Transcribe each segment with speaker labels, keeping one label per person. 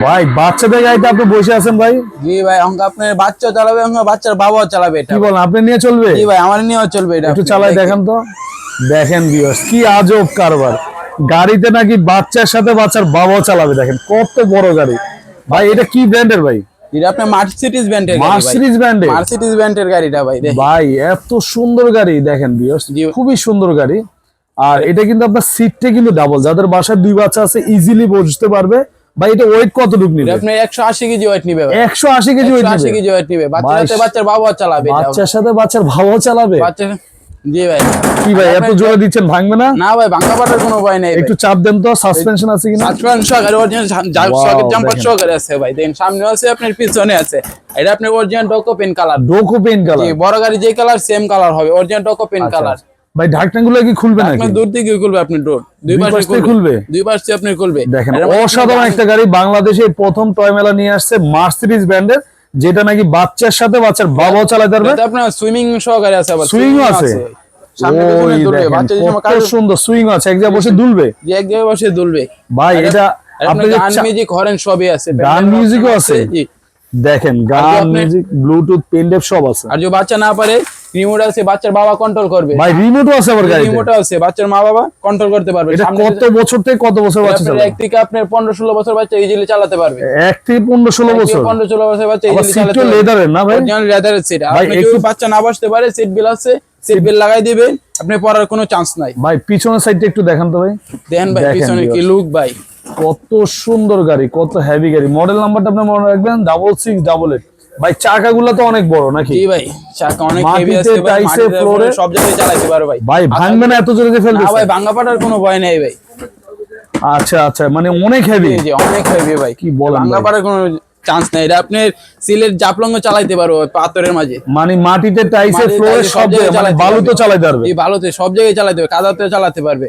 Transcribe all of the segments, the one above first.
Speaker 1: ভাই বাচ্চাদের গাড়িতে আপনি বসে আছেন ভাই?
Speaker 2: জি ভাই অঙ্ক আপনার বাচ্চা চালাবে অঙ্ক বাচ্চার বাবাও চালাবে এটা।
Speaker 1: কি বলেন আপনি নিয়ে চলবে?
Speaker 2: জি ভাই আমার নিয়েও চলবে এটা।
Speaker 1: একটু চালাই
Speaker 2: দেখেন।
Speaker 1: তো। দেখেন ভিউয়ার্স কি আজব কারবার। গাড়িতে নাকি বাচ্চার সাথে বাচ্চার বাবাও চালাবে দেখেন কত বড় গাড়ি। ভাই এটা কি ব্র্যান্ডের ভাই?
Speaker 2: এটা আপনার মার্সিডিজ ব্র্যান্ডের
Speaker 1: মার্সিডিজ ব্র্যান্ডের
Speaker 2: মার্সিডিজ ব্র্যান্ডের গাড়িটা ভাই
Speaker 1: ভাই এত সুন্দর গাড়ি দেখেন ভিউয়ার্স। খুবই সুন্দর গাড়ি। আর এটা কিন্তু আপনার সিটটা কিন্তু ডাবল যাদের বাসায় দুই বাচ্চা আছে ইজিলি বসতে পারবে। ভাই এটা ওয়েট কতটুকু
Speaker 2: এটা
Speaker 1: নিবে
Speaker 2: আপনার একশো আশি কেজি ওয়েট নিবে ভাই।
Speaker 1: একশো আশি কেজি ওয়েট
Speaker 2: কেজি ওয়েট নিবে। বাচ্চার সাথে বাচ্চার বাবাও চালাবে
Speaker 1: বাচ্চার সাথে বাচ্চার ভাবও চালাবে?
Speaker 2: বাচ্চা জি ভাই।
Speaker 1: কি ভাই এত জোরে দিচ্ছেন ভাঙবে না?
Speaker 2: না ভাই ভাঙা পাটার কোনো ভয় নেই
Speaker 1: একটু চাপ দেন তো সাসপেনশন আছে কিনা?
Speaker 2: Original socket jumper. আছে ভাই। দেখেন সামনে আছে আপনার পিছনে আছে। এটা আপনার original Duco paint colour
Speaker 1: Duco paint colour
Speaker 2: বড় গাড়ি যে কালার সেম কালার হবে। অরিজিনাল ডোকো পেন কালার
Speaker 1: ভাই ঢাকনাগুলো কি খুলবে নাকি?
Speaker 2: দূর থেকে খুলবে আপনি ডোর দুই
Speaker 1: দুই
Speaker 2: পাশে
Speaker 1: খুলবে?
Speaker 2: দুই পাশে আপনি খুলবে।
Speaker 1: দেখেন অসাধারণ একটা গাড়ি বাংলাদেশে প্রথম টয় মেলা নিয়ে আসছে মার্সিডিজ ব্র্যান্ডের যেটা নাকি বাচ্চার সাথে বাচ্চার বাবাও চালাতে পারবে।
Speaker 2: এটাতে আপনার সুইমিং সহকারে আছে আবার।
Speaker 1: সুইং
Speaker 2: swimming
Speaker 1: আছে। সুন্দর সুইং এক জায়গায় বসে দুলবে।
Speaker 2: এক জায়গায় বসে দুলবে।
Speaker 1: ভাই এটা আপনি
Speaker 2: গান মিউজিক হরেন সবই আছে।
Speaker 1: গান মিউজিকও আছে? দেখেন গান মিউজিক ব্লুটুথ পেনড্রাইভ সব আছে।
Speaker 2: আর যে বাচ্চা না পারে রিমোট আছে বাচ্চার বাবা কন্ট্রোল করবে।
Speaker 1: ভাই রিমোটও আছে আবার গাড়িতে।
Speaker 2: রিমোট আছে বাচ্চার মা বাবা কন্ট্রোল করতে পারবে।
Speaker 1: এটা কত বছর থেকে কত বছর বাচ্চা চালাবে?
Speaker 2: এক থেকে আপনার পনেরো ষোলো বছর বাচ্চা ইজিলি চালাতে পারবে।
Speaker 1: এক থেকে পনেরো ষোলো বছর?
Speaker 2: পনেরো ষোলো বছর বাচ্চা ইজিলি চালাতে পারবে।
Speaker 1: লেদারের না ভাই?
Speaker 2: অরিজিনাল লেদারের সিট আপনি যদি বাচ্চা না বসতে পারে সিট বিল আছে সিট বিল লাগাই দিবেন আপনি পড়ার কোনো চান্স নাই।
Speaker 1: ভাই পিছনের সাইডটা একটু দেখান তো ভাই।
Speaker 2: দেখেন ভাই পিছনে কি লুক ভাই।
Speaker 1: কত সুন্দর গাড়ি কত হেভি গাড়ি। মডেল নাম্বারটা আপনি মনে রাখবেন ডাবল সিক্স ডাবল এইট ভাই চাকাগুলো তো অনেক বড় নাকি?
Speaker 2: জি ভাই চাকা অনেক হেভি আছে ভাই মাটিতে
Speaker 1: ফ্লোরে।
Speaker 2: সব জায়গায় চালাতে পারো ভাই।
Speaker 1: ভাই ভাঙবে না এত জোরে যে ফেলবে
Speaker 2: না ভাই ভাঙা পাটার কোনো ভয় নেই ভাই।
Speaker 1: আচ্ছা আচ্ছা মানে অনেক হেভি
Speaker 2: জি অনেক হেভি ভাই।
Speaker 1: কি বলেন
Speaker 2: ভাঙা? পাটার কোনো চান্স নাই। এটা আপনি সিলের জাপলঙ্গ চালাইতে পারো পাথরের মাঝে।
Speaker 1: মানে মাটিতে টাইসে ফ্লোরে সব জায়গায় মানে বালুতে। চালাতে পারবে।
Speaker 2: এই ভালোতে সব জায়গায় চালাতে পারবে কাদাতে চালাতে পারবে।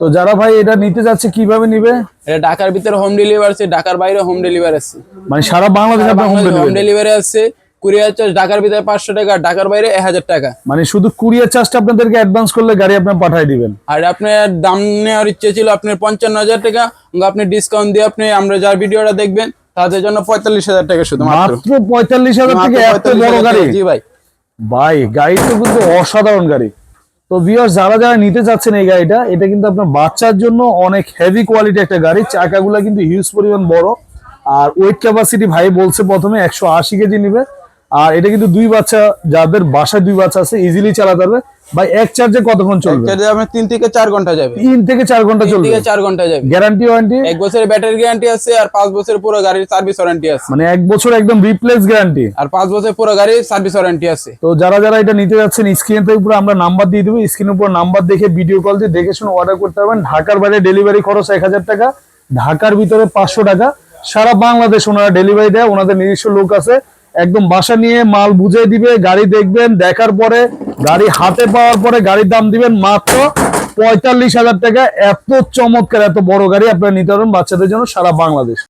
Speaker 1: তো যারা ভাই এটা নিতে যাচ্ছে কীভাবে নিবে?
Speaker 2: এটা ঢাকার ভিতরে হোম ডেলিভারি আছে ঢাকার বাইরে হোম ডেলিভারি আছে।
Speaker 1: মানে সারা বাংলাদেশে আপনার হোম ডেলিভারি
Speaker 2: আছে কুরিয়ার চার্জ ঢাকার ভিতরে পাঁচশো টাকা ঢাকার বাইরে এক হাজার টাকা।
Speaker 1: মানে শুধু কুরিয়ার চার্জটা আপনাদেরকে অ্যাডভান্স করলে গাড়ি আপনি পাঠিয়ে দিবেন।
Speaker 2: আর আপনার দাম নেওয়ার ইচ্ছে ছিল আপনার পঞ্চান্ন হাজার টাকা আপনি ডিসকাউন্ট দিয়ে আপনি আমরা যার ভিডিওটা দেখবেন তাদের জন্য পঁয়তাল্লিশ হাজার টাকা শুধু মাত্র।
Speaker 1: মাত্র পঁয়তাল্লিশ হাজার থেকে এত বড় গাড়ি?
Speaker 2: জি ভাই।
Speaker 1: ভাই গাড়ি তো কিন্তু অসাধারণ গাড়ি। তো ভিউয়ার্স যারা যারা নিতে চাচ্ছেন এই গাড়িটা, এটা কিন্তু আপনার বাচ্চার জন্য অনেক হেভি কোয়ালিটি একটা গাড়ি। চাকাগুলো কিন্তু হিউজ পরিমাণ বড়। আর ওয়েট ক্যাপাসিটি ভাই বলছে প্রথমে একশো আশি কেজি নিবে। আর এটা কিন্তু দুই বাচ্চা, যাদের বাসায় দুই বাচ্চা আছে ইজিলি চালাতে পারবে। ভাই এক চার্জে কতক্ষণ চলবে?
Speaker 2: চার্জে আপনার তিন থেকে চার ঘণ্টা যাবে।
Speaker 1: তিন থেকে চার ঘণ্টা
Speaker 2: তিন
Speaker 1: চলবে?
Speaker 2: থেকে চার ঘণ্টা যাবে।
Speaker 1: গ্যারান্টি ওয়ারেন্টি
Speaker 2: এক বছরের ব্যাটারি গ্যারান্টি আছে আর পাঁচ বছর পুরো গাড়ির সার্ভিস ওয়ারেন্টি আছে।
Speaker 1: মানে এক বছর একদম রিপ্লেস গ্যারান্টি
Speaker 2: আর পাঁচ বছর পুরো গাড়ির সার্ভিস ওয়ারেন্টি আছে।
Speaker 1: তো যারা যারা এটা নিতে যাচ্ছেন স্ক্রিন উপরে আমরা নাম্বার দিয়ে দেবো স্ক্রিনের উপর নাম্বার দেখে ভিডিও কল দিয়ে দেখে শুনে অর্ডার করতে পারবেন। ঢাকার বাইরে ডেলিভারি খরচ এক হাজার টাকা ঢাকার ভিতরে পাঁচশো টাকা। সারা বাংলাদেশ ওনারা ডেলিভারি দেয় ওনাদের নিজস্ব লোক আছে। একদম বাসা নিয়ে মাল বুঝে দিবে, গাড়ি দেখবেন, দেখার পরে গাড়ি হাতে পাওয়ার পরে গাড়ির দাম দিবেন মাত্র পঁয়তাল্লিশ হাজার টাকা। এত চমৎকার, এত বড় গাড়ি আপনারা নিতে পারবেন বাচ্চাদের জন্য সারা বাংলাদেশ।